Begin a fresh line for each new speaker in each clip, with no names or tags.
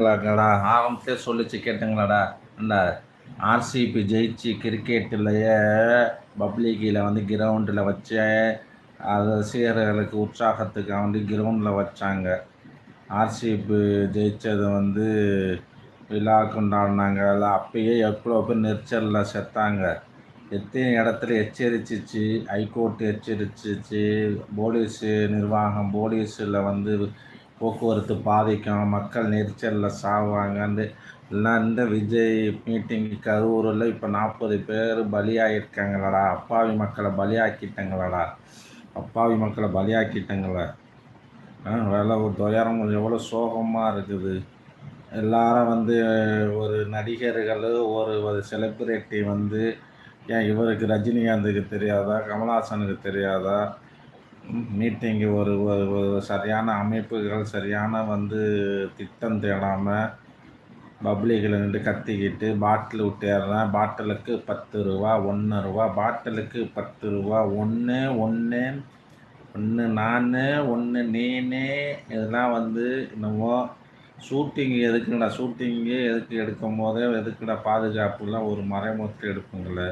கேட்டாங்களாடா ஆரம்பத்தே சொல்லிச்சு கேட்டுங்களாடா இந்த ஆர்சிபி ஜெயிச்சு கிரிக்கெட்டிலேயே பப்ளிக்கில் வந்து கிரவுண்டில் வச்சு அது ரசிகர்களுக்கு உற்சாகத்துக்கு வந்து கிரவுண்டில் வச்சாங்க. ஆர்சிபி ஜெயித்தது வந்து விழா கொண்டாடினாங்க அதில் அப்பயே எவ்வளோ பேர் நெரிச்சலில் செத்தாங்க. எத்தனை இடத்துல எச்சரிச்சிச்சு ஹைகோர்ட் எச்சரிச்சிச்சு போலீஸு நிர்வாகம் போலீஸில் வந்து போக்குவரத்து பாதிக்கும் மக்கள் நெரிச்சலில் சாவாங்க. எல்லாம் இந்த விஜய் மீட்டிங்கு கரூரில் இப்போ நாற்பது பேர் பலியாகிருக்காங்களடா அப்பாவி மக்களை பலியாக்கிட்டாங்களடா. அப்பாவி மக்களை பலியாக்கிட்டாங்களே. வேலை ஒரு துயரம் எவ்வளோ சோகமாக இருக்குது. எல்லாரும் வந்து ஒரு நடிகர்கள் ஒரு ஒரு செலிப்ரிட்டி வந்து ஏன் இவருக்கு ரஜினிகாந்துக்கு தெரியாதா கமல்ஹாசனுக்கு தெரியாதா? மீட்டிங்கு ஒரு ஒரு சரியான அமைப்புகள் சரியான வந்து திட்டம் தேடாமல் பப்ளிக்கில் நின்று கத்திக்கிட்டு பாட்டில் விட்டுறேன் பாட்டிலுக்கு பத்து ரூபா ஒன்று ரூபா. பாட்டிலுக்கு பத்து ரூபா ஒன்று ஒன்று ஒன்று நான் ஒன்று நீனே. இதெல்லாம் வந்து என்னமோ ஷூட்டிங் எதுக்குடா ஷூட்டிங்கு எதுக்கு எடுக்கும் போதே எதுக்குடா பாதுகாப்புலாம் ஒரு மறைமுகத்தில் எடுப்புங்களே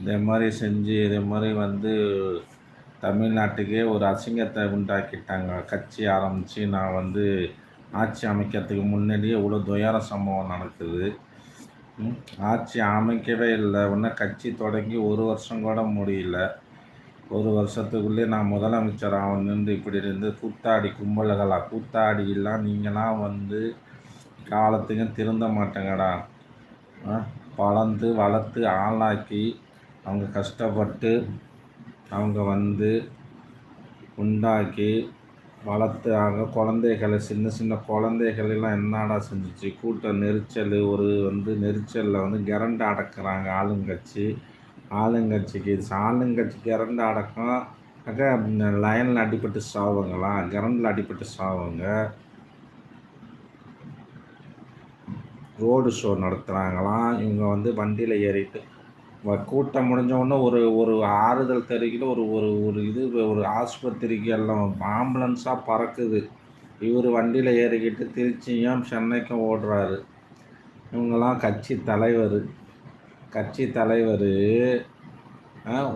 இதே மாதிரி செஞ்சு இதே மாதிரி வந்து தமிழ்நாட்டுக்கே ஒரு அசிங்கத்தை உண்டாக்கிட்டாங்க. கட்சி ஆரம்பித்து நான் வந்து ஆட்சி அமைக்கிறதுக்கு முன்னாடியே இவ்வளோ துயர சம்பவம் நடக்குது. ஆட்சி அமைக்கவே இல்லை. ஒன்றும் கட்சி தொடங்கி ஒரு வருஷம் கூட முடியல. ஒரு வருஷத்துக்குள்ளே நான் முதலமைச்சர் ஆகணுன்னு இப்படி இருந்து கூத்தாடி கும்பல்களா? கூத்தாடியெல்லாம் நீங்களாம் வந்து காலத்துக்கும் திருந்த மாட்டேங்கடா. வளர்ந்து வளர்த்து ஆளாக்கி அவங்க கஷ்டப்பட்டு அவங்க வந்து உண்டாக்கி வளர்த்து குழந்தைகளை சின்ன சின்ன குழந்தைகளெல்லாம் என்னடா செஞ்சிச்சு? கூட்ட நெரிச்சல் ஒரு வந்து நெரிச்சலில் வந்து கிரண்டு அடக்கிறாங்க ஆளுங்கட்சி. ஆளுங்கட்சிக்கு ஆளுங்கட்சி கிரண்டு அடக்கம். அக்கா லைனில் அடிப்பட்டு சாவுங்களா? கிரண்டில் அடிப்பட்டு சாவுங்க. ரோடு ஷோ நடத்துகிறாங்களாம் இவங்க வந்து வண்டியில் ஏறிட்டு கூட்டம் முடிஞ்சவொடனே ஒரு ஒரு ஆறுதல் தெரிவிக்கிற ஒரு ஒரு ஒரு இது ஒரு ஆஸ்பத்திரிக்கு எல்லாம் ஆம்புலன்ஸாக பறக்குது. இவர் வண்டியில் ஏறிக்கிட்டு திருச்சியும் சென்னைக்கும் ஓடுறாரு. இவங்கெல்லாம் கட்சி தலைவர். கட்சி தலைவர்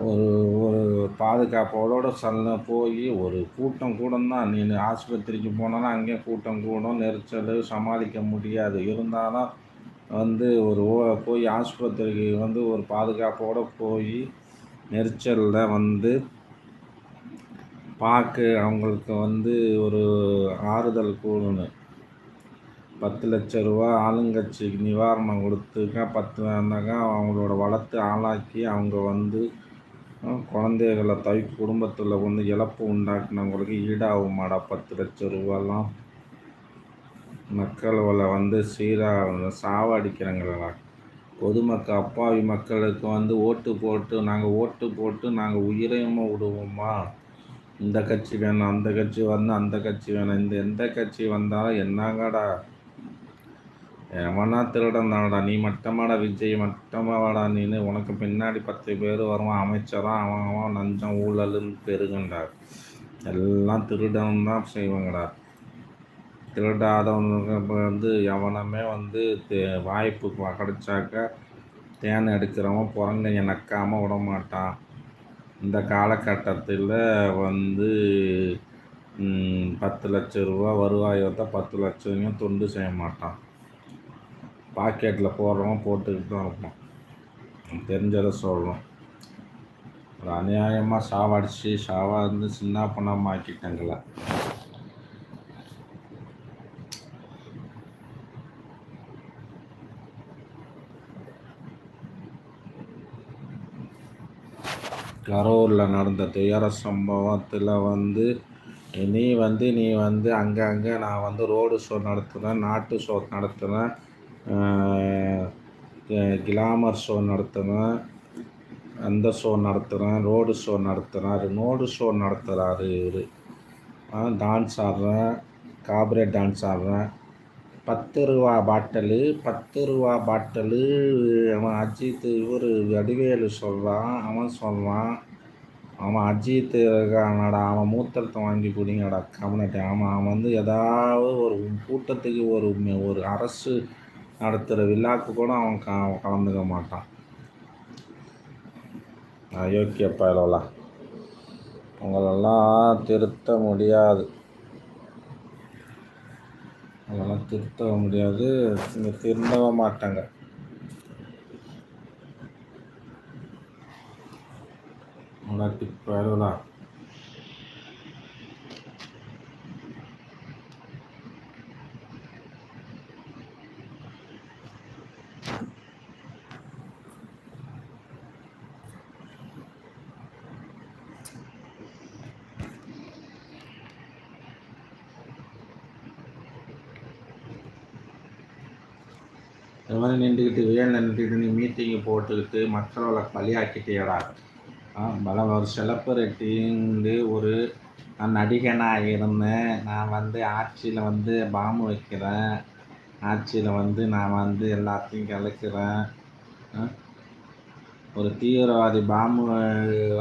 ஒரு ஒரு பாதுகாப்போட செல்ல போய் ஒரு கூட்டம் கூடம் தான் நீ ஆஸ்பத்திரிக்கு போனாலும் அங்கேயும் கூட்டம் கூடும் நெரிச்சல் சமாளிக்க முடியாது. இருந்தாலும் வந்து ஒரு போய் ஆஸ்பத்திரிக்கு வந்து ஒரு பாதுகாப்போடு போய் நெரிச்சலில் வந்து பார்க்க அவங்களுக்கு வந்து ஒரு ஆறுதல் கூடணும் பத்து லட்ச ரூபா ஆளுங்கட்சிக்கு நிவாரணம் கொடுத்துக்கா பத்து வேண்டாங்க அவங்களோட வளர்த்து ஆளாக்கி அவங்க வந்து குழந்தைகளை தவி குடும்பத்தில் வந்து இழப்பு உண்டாக்குனவங்களுக்கு ஈடாகுமாடா பத்து லட்ச ரூபாலாம். மக்களை வந்து சீராக சாவடிக்கிறாங்களா பொதுமக்கள் அப்பாவி மக்களுக்கு வந்து ஓட்டு போட்டு நாங்கள் ஓட்டு போட்டு நாங்கள் உயிரையுமா விடுவோமா? இந்த கட்சி வேணும் அந்த கட்சி வந்து அந்த கட்சி வேணும். இந்த எந்த கட்சி வந்தாலும் என்னங்கடா? எவனா திருடன் தானடா நீ மட்டமாடா விஜய் மட்டமாடா நீனு? உனக்கு பின்னாடி பத்து பேர் வருவான் அமைச்சரான் அவன் அவன் நஞ்சம் ஊழலும் பெருகுண்டா எல்லாம் திருடன் தான் செய்வாங்கடா. திருடாதவனுக்கு வந்து எவனுமே வந்து வாய்ப்பு கிடைச்சாக்க தேன் எடுக்கிறவன் புறங்கைய நக்காமல் விட மாட்டான் இந்த காலகட்டத்தில் வந்து பத்து லட்ச ரூபா வருவாயத்தை பத்து லட்சம் தொண்டு செய்ய மாட்டான். பாக்கெட்டில் போடுறவன் போட்டுக்கிட்டு தான் இருப்பான். தெரிஞ்சதை சொல்கிறோம் ஒரு அநியாயமாக சாவடிச்சு சாவா இருந்து சின்ன பணமாக ஆக்கிட்டாங்களே கரூரில் நடந்த துயர சம்பவத்தில் வந்து நீ வந்து நீ வந்து அங்கே அங்கே நான் வந்து ரோடு ஷோ நடத்துகிறேன் நாட்டு ஷோ நடத்துகிறேன் கிளாமர் ஷோ நடத்துனேன் அந்த ஷோ நடத்துகிறேன் ரோடு ஷோ நடத்துகிறேன் நோடு ஷோ நடத்துகிறாரு இவர். டான்ஸ் ஆடுறேன் காபரேட் டான்ஸ் ஆடுறேன் பத்து ரூபா பாட்டலு பத்து ரூபா பாட்டலு அவன் அஜித் இவர் வடிவேலு சொல்கிறான் அவன் சொல்கிறான் அவன் அஜித் இருக்கானடா அவன் மூத்திரத்தை வாங்கி பிடிங்கடா கம்யூனிட்டி அவன் அவன் வந்து ஏதாவது ஒரு கூட்டத்துக்கு ஒரு ஒரு அரசு நடத்துகிற விழாக்கு கூட அவன் க கலந்துக்க மாட்டான். அயோக்கிய பயலவலா உங்களெல்லாம் திருத்த முடியாது உங்களெல்லாம் திருத்த முடியாது நீங்கள் மாட்டாங்க. உனக்கு பயலவலா மாதிரி நின்றுக்கிட்டு வேலை நின்றுக்கிட்டு நீ மீட்டிங்கை போட்டுக்கிட்டு மக்களோட பலியாக்கிட்டேடா பல ஒரு செலப்பரட்டின்னு ஒரு நான் நடிகனாக இருந்தேன். நான் வந்து ஆட்சியில் வந்து பாம்பு வைக்கிறேன். ஆட்சியில் வந்து நான் வந்து எல்லாத்தையும் கலக்கிறேன். ஒரு தீவிரவாதி பாம்பு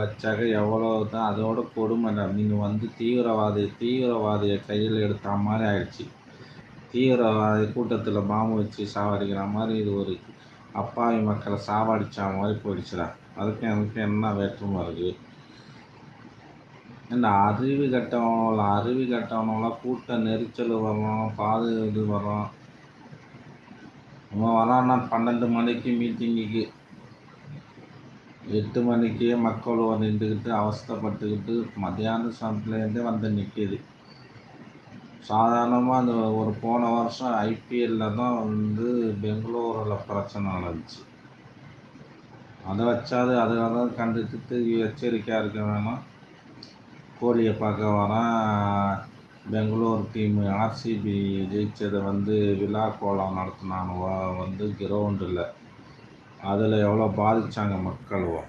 வச்சாக்க எவ்வளோ தான் அதோட கொடுமை நீங்கள் வந்து தீவிரவாதி தீவிரவாதியை கையில் எடுத்த மாதிரி ஆயிடுச்சு. தீவிரவாதி கூட்டத்தில் பாம்பு வச்சு சாவடிக்கிற மாதிரி இது ஒரு அப்பாவி மக்களை சாவடிச்ச மாதிரி போயிடுச்சுடா. அதுக்கும் எனக்கு என்ன வேற்றுமை இருக்குது இந்த அருவி கட்டவங்கள அருவி கட்டவனெல்லாம் கூட்ட நெரிச்சல் வரும் பாது இது வரும். அவன் வரான்னா பன்னெண்டு மணிக்கு மீட்டிங்குக்கு எட்டு மணிக்கே மக்கள் நின்றுக்கிட்டு அவஸ்தைப்பட்டுக்கிட்டு மத்தியான சமத்துலேருந்தே வந்து நிற்கிது சாதாரணமாக அந்த ஒரு போன வருஷம் ஐபிஎல்லில் தான் வந்து பெங்களூரில் பிரச்சனை நடந்துச்சு. அதை வச்சாது அதை தான் கண்டுக்கிட்டு எச்சரிக்கையாக இருக்க வேணாம். கோழியை பார்க்க வர பெங்களூர் டீம் ஆர்சிபி ஜெயிச்சதை வந்து விழா கோலம் நடத்தினானுவா வந்து கிரவுண்டில் அதில் எவ்வளோ பாதித்தாங்க மக்களுவோ